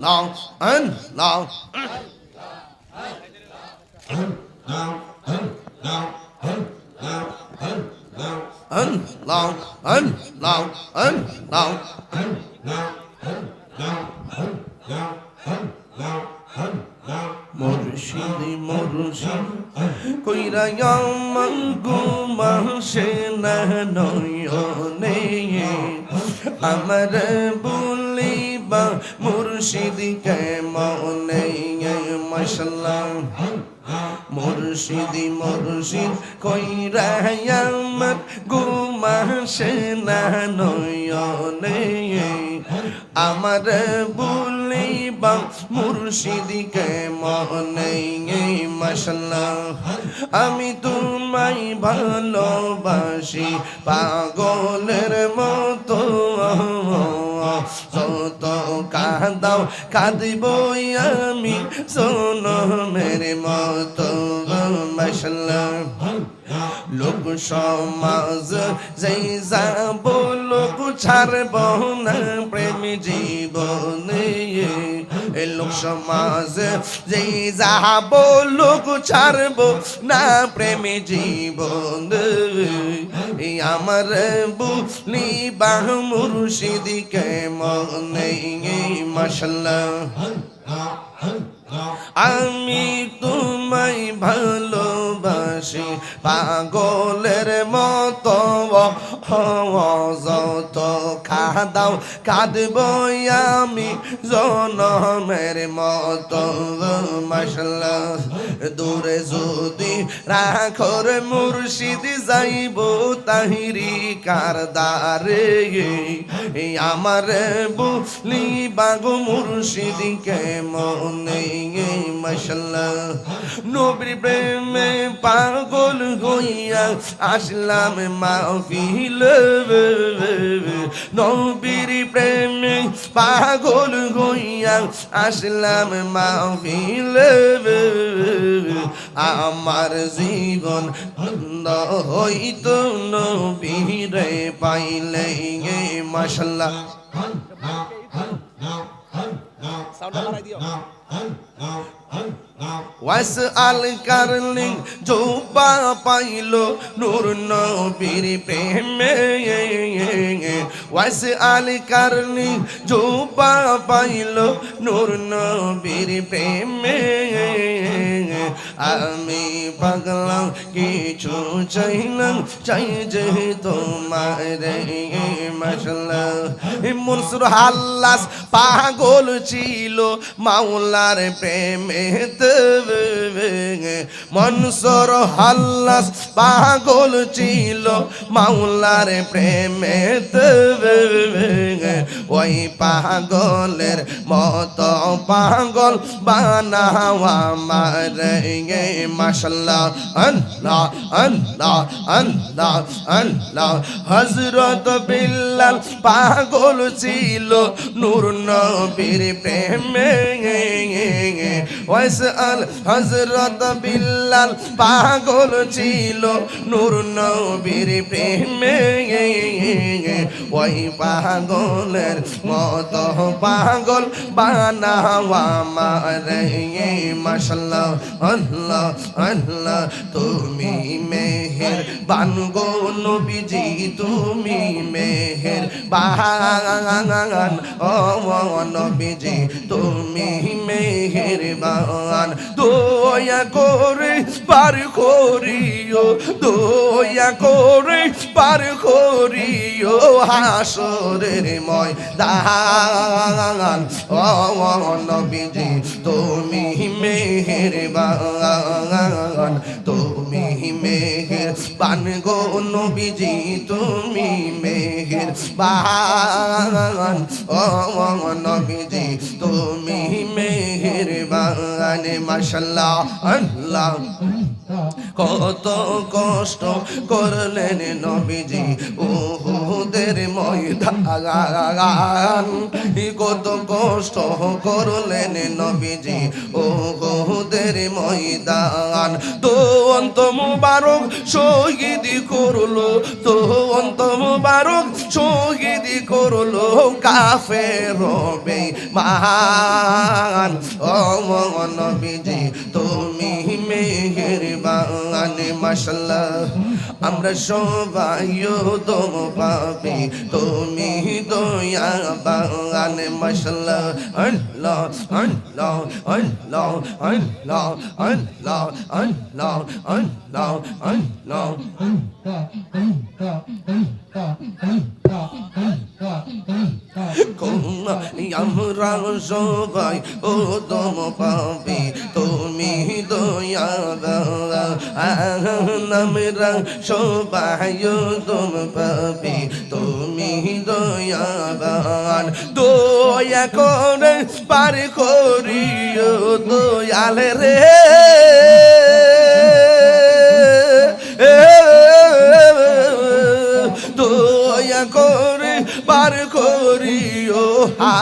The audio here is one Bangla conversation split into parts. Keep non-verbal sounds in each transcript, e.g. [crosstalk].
long, and long. And long, and long, and long. Murshidi মুর্শিদ কইরা আমার গুমাসে না নয়নে আমার বলিবা মুর্শিদি কেমনে মশলা মুর্শিদি, মুর্শিদ কইরা আমার গুমাসে না নয়নে। আমার বলিবা মুর্শিদিকে মনে মশলা আমি তোমায় ভালোবাসি, পাগলের মতো। যত কাঁদাও, কাঁদিব আমি। শোনো মেরে মতো মশলা লোক সমাজ যেই যাব, লোক ছাড়ব না। প্রেম জীবনে সমাজ যেই যাব লোক ছাড়ব না প্রেম জীবন আমার বুলি বাহ মুর্শিদিকে মনে মশলা আমি তোমায় ভালোবাসি, পাগলের মতো যত কাঁদাও কাঁদব আমি জনমের মতো দূরে যদি রাখর মুর্শিদ যাইব তাহিরি কারদারে। আমার বুলি বাগো মুর্শিদিকে মনে মশলা নবীর প্রেমে পাগল হইয়া আসলাম মাহফিল নবীর প্রেমে পাগল হইয়া আসলাম মাহফিল। আমার জীবন বন্ধ হইত নবীরে পাইলে মশলা বাড়াই দিও। ওয়াস আল কারলিং জোবা পাইল নূর নবীর প্রেমে। ওয়াস আলি কারলিং জোবা পাইল নূর নবীর প্রেমে। আমি পাগলাম, কিছু চাইলাম, চাই যে তোমার মশলা। মনসুর হাল্লাস পাগল ছিল, মাওলার প্রেমে মনসুর হাল্লাস পাগল ছিল, মাওলার প্রেমে ওই পাগলের মত পাগল বানাওয়া মারে মাশাল্লাহ আল্লাহ আল্লাহ আল্লাহ আল্লাহ। হজরত বিল্লাল পাগল ছিল, নূর নবীর প্রেমে। ওয়াইস আল হজরত বিল্লাল পাগল ছিল, নূর নবীর প্রেমে। ওই পাগলের মত পাগল বানাওয়া মারে। মাশাল্লাহ আল্লাহ। আল্লাহ তুমি মেহের বানগো নবীজি, তুমি মেহের বান ও, নবীজি, তুমি মেহের বান দয়া করে পার করিও, দয়া করে পার করিও হাসরের ময়দান। ও নবীজি, তুমি মেহের বান তুমি মেহের বান গো নবীজি, তুমি মেহের বান। ও, নবীজি, তুমি মেহের বান। মাশাল্লাহ, আল্লাহ। কত কষ্ট করলেন নবীজি ওহুদের ময়দান। কত কষ্ট করলেন নবীজি ওহুদের ময়দান। তো অন্ত মুবারক শহীদ করল, তো অন্ত মুবারক শহীদ করল কাফে রবে মান ও নবীজি তুমি মেহেরবান মাশাল্লাহ আমরা সবাই দম পাবে তুমি দয়া বান মাশাল্লাহ আল্লাহ আল্লাহ আল্লাহ আল্লাহ আল্লাহ আল্লাহ আল্লাহ আল্লাহ আমরা সবাই, ও দম পাবে তুমি দয়া আমরা সবাই, ও দম পাবে তুমি দয়াবান দয়া করে পার করিও, দয়াল রে।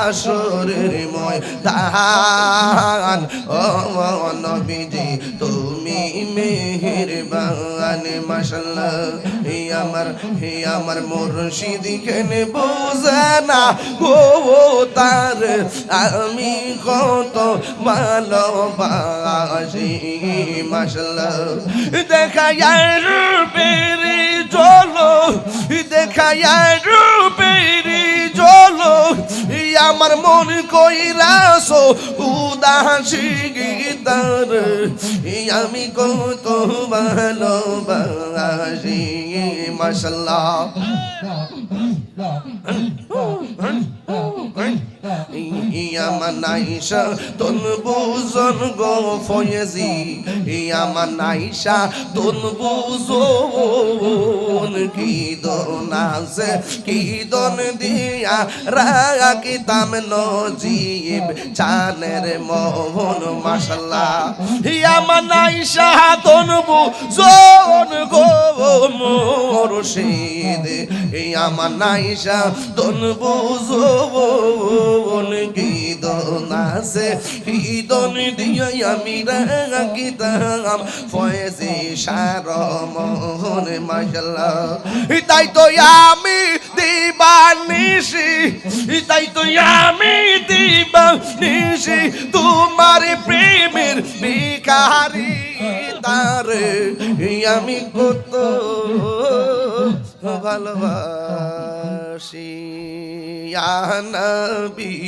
হাসরের ময়দান। ও নবীজি তুমি মেহেরবান মাশাল্লাহ হে আমার হে আমার মুর্শিদ কেনে বোঝে না ও ও তার। আমি কত ভালোবাসি মাশাল্লাহ দেখা রূপেরি চলো দেখা রূপেরি চলো আমার মন কইরাসো উদাসী গীতার। আমি কত ভালোবাসি মাশাল্লাহ। [laughs] [laughs] [laughs] আমার নাইশা তন বুজন গো ফয়েজি। আমার নাইশা তন বুজন কি দন আছে, কি দন দিয়া রাখিতাম নজিব। চানের মোহন, মাশাল্লাহ। আমার নাইশা তন বুজন গো মুর্শিদ। আমার নাইশা তন বুজন গীতন আছে গীতন দিয়ে আমি রাখিতাম। ফয়েজে সার মোহন মাশাল্লাহ। তাই তো আমি দিবানিসি তাই তো আমি দিবানিসি তোমার প্রেমের বিকারি তারে। আমি কত ভালোবাসি। আনবি